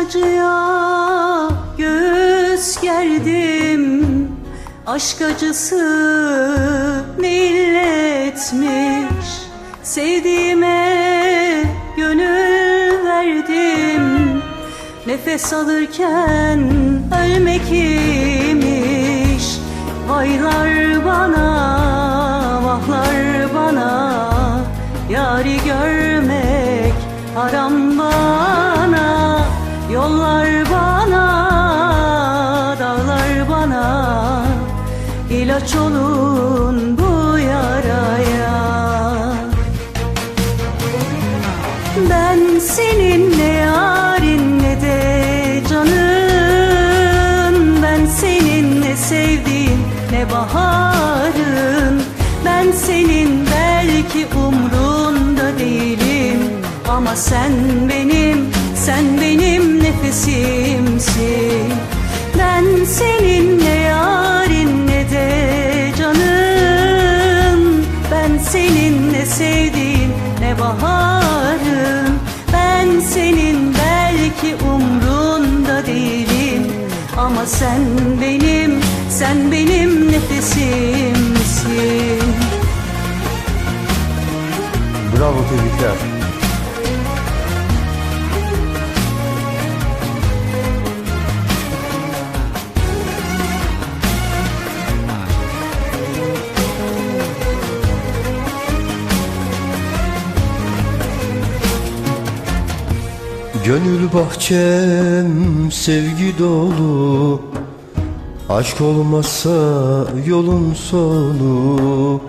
acıya göğüs gerdim. Aşk acısı milletmiş Sevdiğime gönül verdim. Nefes alırken ölmek imiş ilaç olun bu yaraya. Ben senin ne yarın ne de canın. Ben senin ne sevdiğin ne baharın. Ben senin belki umrunda değilim. Ama sen benim, sen benim nefesimsin. Ben senin baharın Ben senin belki umrunda değilim. Ama sen benim, sen benim nefesimsin. Bravo tebrikler. Gönül bahçem sevgi dolu. Aşk olmazsa yolun sonu.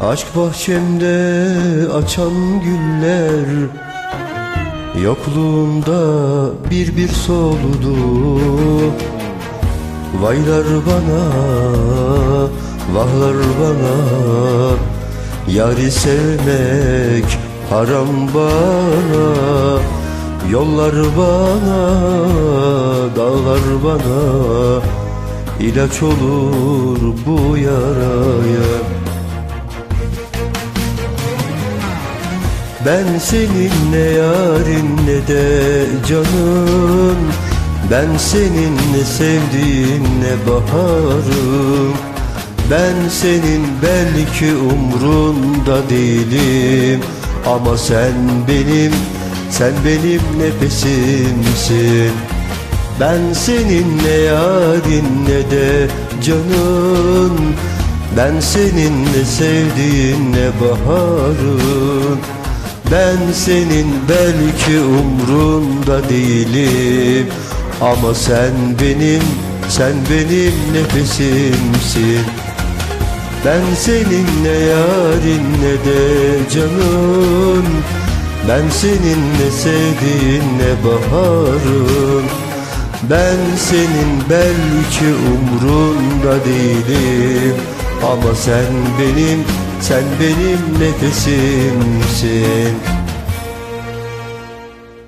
Aşk bahçemde açan güller Yokluğumda bir bir soludu. Vaylar bana, vahlar bana Yari sevmek haram bana Yollar bana, dağlar bana. İlaç olur bu yaraya. Ben senin ne yarın ne de canın Ben senin ne sevdiğin ne baharım. Ben senin belki umrunda değilim Ama sen benim, sen benim nefesimsin. Ben senin ne yarın ne de canın. Ben senin ne sevdiğin ne baharın. Ben senin belki umrunda değilim. Ama sen benim, sen benim nefesimsin ben senin ne yarın ne de canın Ben senin ne sevdiğin ne baharın Ben senin belki umrunda değilim. Ama sen benim, sen benim nefesimsin